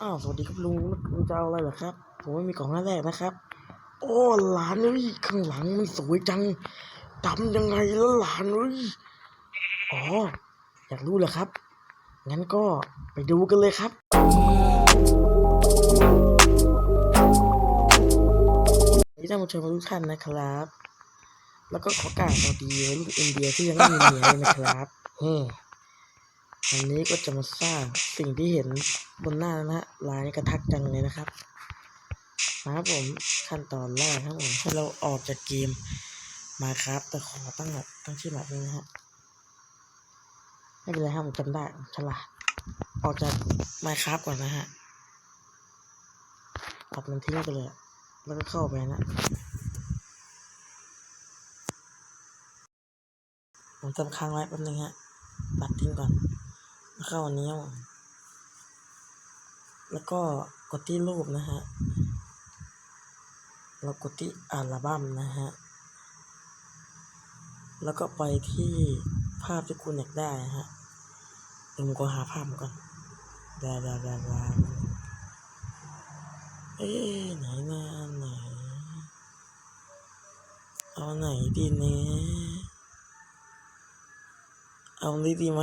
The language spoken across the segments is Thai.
อ้าวสวัสดีครับลุงลุงจะเอาอะไรเหรอครับ ผมไม่มีกล่องหน้าแรกนะครับ โอ้หลานเอ้ยข้างหลังมันสวยจังทำยังไงแล้วหลานเอ้ยอ๋ออยากรู้เหรอครับ งั้นก็ไปดูกันเลยครับนี่ท่านผู้ชมทุกท่านนะครับ แล้วก็ขอกราบสวัสดีวัยรุ่นอินเดียที่ยังไม่มีเมียเลยนะครับเฮ้ วันนี้ก็จะมาสร้างสิ่งที่เห็นบนหน้านะฮะลายกระทักจังเลยนะครับนะครับผมขั้นตอนแรกครับผมให้เราออกจากเกมมาครับ แต่ขอตั้งแบบตั้งชื่อแบบนี้นะฮะไม่เป็นไรครับผมจำได้ฉลาดออกจากมาครับก่อนนะฮะตัดมันทิ้งไปเลยแล้วก็เข้าไปนะผมจำค้างไว้แป๊บนึงฮะตัดทิ้งก่อน แล้วเข้าอันนี้ครับผมแล้วก็กดที่รูปนะฮะ แล้วกดที่อัลบั้มนะฮะ แล้วก็ไปที่ภาพที่คุณอยากได้ฮะเดี๋ยวผมก็หาภาพมาก่อนดาดาดาดาเอ๊ะไหนนะไหน เอาไหนดีเนี่ยเอานี้ดีไหม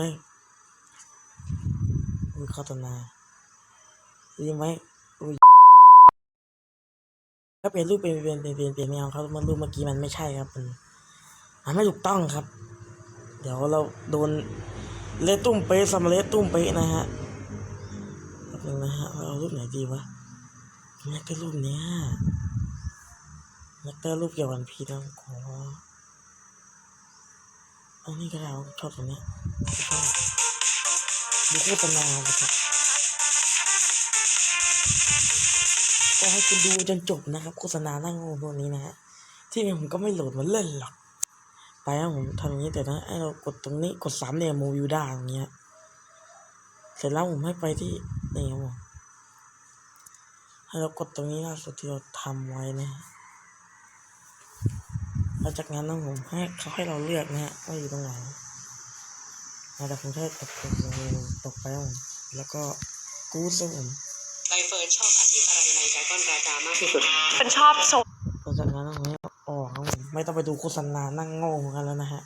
อุ้ยโฆษณาดีไหมอุ้ยถ้าเปลี่ยนรูปเป็นเปลี่ยนเปลี่ยนเปลี่ยนเปลี่ยนไม่เอาครับมันรูปเมื่อกี้มันไม่ใช่ครับ มันมันไม่ถูกต้องครับ เดี๋ยวเราโดนเลตุ้มเป๊ะสำเร็จตุ้มเป๊ะนะฮะแป๊บนึงนะฮะเอารูปไหนดีวะอยากได้รูปเนี้ยอยากได้รูปเกี่ยวกับวันพีนะขออันนี้ก็ได้เอาชอบตรงเนี้ย ดูโฆษณาเลยครับ ก็ให้คุณดูจนจบนะครับ โฆษณาหน้าโง่พวนี้นะฮะ ที่ผมก็ไม่โหลดมาเล่นหรอก ไปครับผมทำอย่างนี้แต่นะให้เรากดตรงนี้กดสามเนี่ยโมวิวด้อย่างเงี้ย เสร็จแล้วผมให้ไปที่นี่ครับผมให้เรากดตรงนี้ล่าสุดที่เราทำไว้นะฮะหลังจากนั้นนะผมให้เขาให้เราเลือกนะฮะว่าอยู่ตรงไหน อาจากกรุงเทพตกตกลงตกไปแล้วก็กู๊ดครับผมใบเฟิร์นชอบอาชีพอะไรในไซคอนราจามากที่สุดเป็นชอบโซหลังจากนั้นผมออกครับไม่ต้องไปดูโฆษณานั่งโง่เหมือนกันแล้วนะฮะ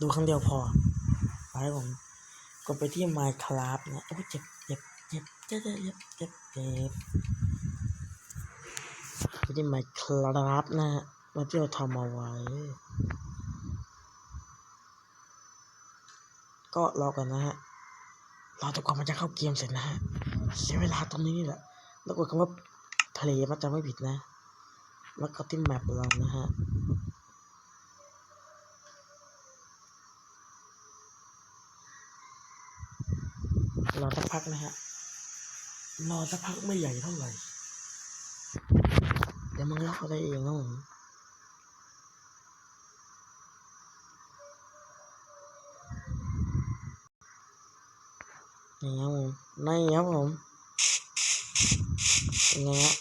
ดูครั้งเดียวพอไปผมกดไปที่ Minecraft นะโอ้เจ็บเจ็บเจ็บเจ็บเจ็บเจ็บเจ็บไปที่ Minecraft นะฮะมาที่เราทำเอาไว้ ก็รอกันนะฮะรอจนกว่ามันจะเข้าเกมเสร็จนะฮะเสียเวลาตรงนี้นี่แหละ แล้วกดคำว่าทะเลมันจะไม่ผิดนะ แล้วก็ที่แมปเรานะฮะรอสักพักนะฮะรอสักพักไม่ใหญ่เท่าไหร่เดี๋ยวมันล็อกได้เองนะผม นี่ครับผมนี่ครับผมเป็นไงฮะ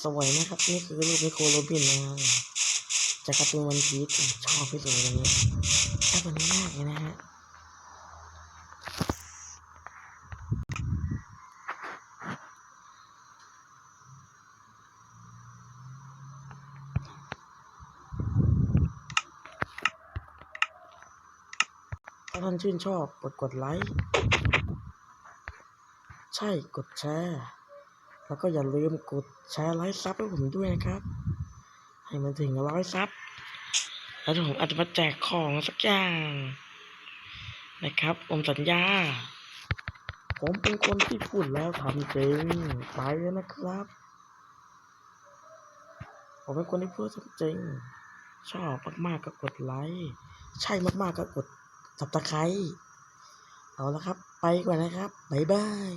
สวยไหมครับ นี่คือรูปนิโคโรบินนะครับจากการ์ตูนวันพีชชอบที่สุดเลยนี้ชอบมันนี้มากเลยนะฮะถ้าท่านชื่นชอบกดกดไลค์ ใช่กดแชร์ แล้วก็อย่าลืมกดแชร์ไลค์ซับให้ผมด้วยนะครับ ให้มันถึงร้อยซับแล้วผมอาจจะมาแจกของสักอย่าง นะครับ ผมสัญญา ผมเป็นคนที่พูดแล้วทำจริงไปแล้วนะครับ ผมเป็นคนที่พูดจริง ชอบมากๆก็กดไลค์ ใช่มากๆก็กดสับตะไคร้ เอาละครับ ไปก่อนนะครับ บ๊ายบาย